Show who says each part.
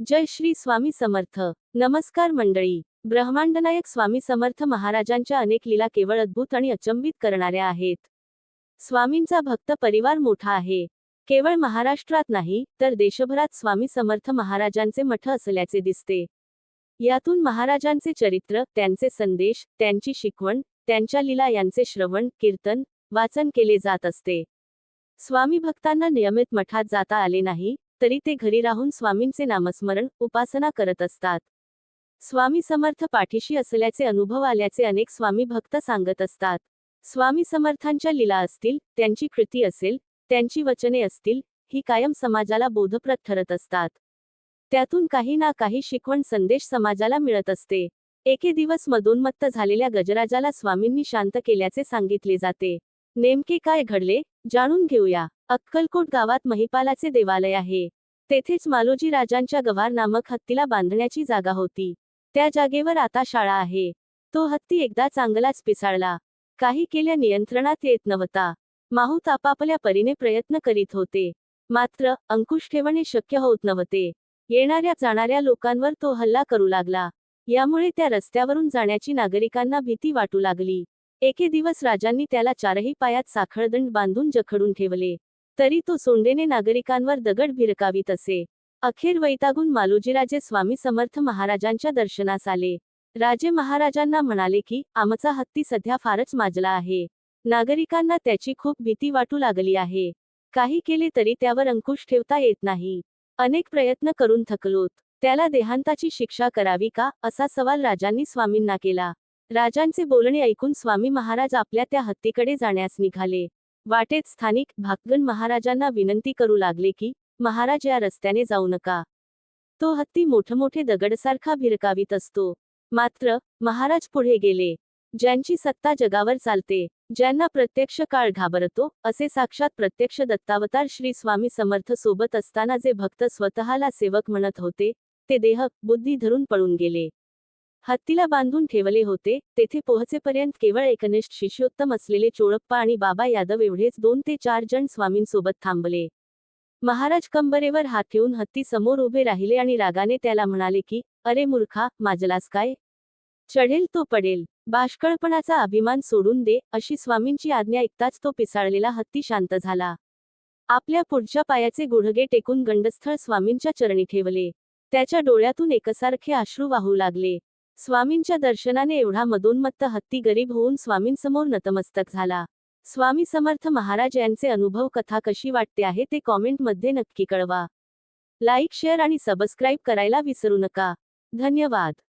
Speaker 1: जय श्री स्वामी समर्थ. नमस्कार मंडळी. ब्रह्मांडनायक स्वामी समर्थ महाराजांच्या अनेक लीला केवळ अद्भुत आणि अचंबित करणाऱ्या आहेत. स्वामींचा भक्त परिवार मोठा आहे. केवळ महाराष्ट्रात नाही तर देशभरात स्वामी समर्थ महाराजांचे मठ असल्याचे दिसते. यातून महाराजांचे चरित्र त्यांचे संदेश त्यांची शिकवण त्यांच्या लीला यांचे श्रवण कीर्तन वाचन केले जात असते. स्वामी भक्तांना नियमित मठात जाता आले नाही तरी ते घरी राहून स्वामींचे नामस्मरण उपासना करत असतात. स्वामी समर्थ पाठीशी असल्याचे अनुभव आल्याचे अनेक स्वामी भक्त सांगत असतात. स्वामी समर्थांच्या लीला असतील त्यांची कृती असेल त्यांची वचने असतील ही कायम समाजाला बोधप्रद ठरत असतात. त्यातून काही ना काही शिकवण संदेश समाजाला मिळत असते. एके दिवस मदोन्मत्त झालेल्या गजराजाला स्वामींनी शांत केल्याचे सांगितले जाते. नेमके काय घडले जाणून घेऊया. अक्कलकोट गावात महिपालाचे देवालय आहे. तेथेच मालोजी राजांच्या गवार नामक हत्तीला बांधण्याची जागा होती. त्या जागेवर आता शाळा आहे. तो हत्ती एकदा चांगलाच पिसाळला. काही केल्या नियंत्रणात येत नव्हता. माहूत आपापल्या परीने प्रयत्न करीत होते. मात्र अंकुश ठेवणे शक्य होत नव्हते. येणाऱ्या जाणाऱ्या लोकांवर तो हल्ला करू लागला. यामुळे त्या रस्त्यावरून जाण्याची नागरिकांना भीती वाटू लागली. एके दिवस राजांनी त्याला चारही पायात साखळदंड बांधून जखडून ठेवले. तरी तो सोंडेने नागरिकांवर दगड भिरकावीत असे. अखेर वैतागून मालोजीराजे स्वामी समर्थ महाराजांच्या दर्शनास आले. राजे महाराजांना म्हणाले की आमचा हत्ती सध्या फारच माजला आहे. नागरिकांना त्याची खूप भीती वाटू लागली आहे. काही केले तरी त्यावर अंकुश ठेवता येत नाही. अनेक प्रयत्न करून थकलोत. त्याला देहांताची शिक्षा करावी का असा सवाल राजांनी स्वामींना केला. राजांचे बोलणे ऐकून स्वामी महाराज आपल्या त्या हत्तीकडे जाण्यास निघाले. वाटेत स्थानिक भाकगण महाराजांना विनंती करू लागले की महाराज या रस्त्याने जाऊ नका. तो हत्ती मोठमोठे दगडसारखा भिरकावीत असतो. मात्र महाराज पुढे गेले. ज्यांची सत्ता जगावर चालते ज्यांना प्रत्यक्ष काळ घाबरतो असे साक्षात प्रत्यक्ष दत्तावतार श्री स्वामी समर्थ सोबत असताना जे भक्त स्वतःला सेवक म्हणत होते ते देह बुद्धी धरून पळून गेले. हत्तीला बांधून ठेवले होते तेथे पोहोचेपर्यंत केवळ एकनिष्ठ शिष्योत्तम असलेले चोळप्पा आणि बाबा यादव एवढेच दोन ते चार जण स्वामींसोबत थांबले. महाराज कंबरेवर हात ठेवून हत्ती समोर उभे राहिले आणि रागाने त्याला म्हणाले की अरे मूर्खा माजलास काय? चढेल तो पडेल. बाष्कळपणाचा अभिमान सोडून दे अशी स्वामींची आज्ञा ऐकताच तो पिसाळलेला हत्ती शांत झाला. आपल्या पुढच्या पायाचे गुढगे टेकून गंडस्थळ स्वामींच्या चरणी ठेवले. त्याच्या डोळ्यातून एकसारखे अश्रू वाहू लागले. स्वामींच्या दर्शनाने एवढा मदोन्मत्त हत्ती गरीब होऊन स्वामींसमोर नतमस्तक झाला. स्वामी समर्थ महाराज यांचे अनुभव कथा कशी वाटते आहे ते कॉमेंटमध्ये नक्की कळवा. लाईक शेअर आणि सबस्क्राईब करायला विसरू नका. धन्यवाद.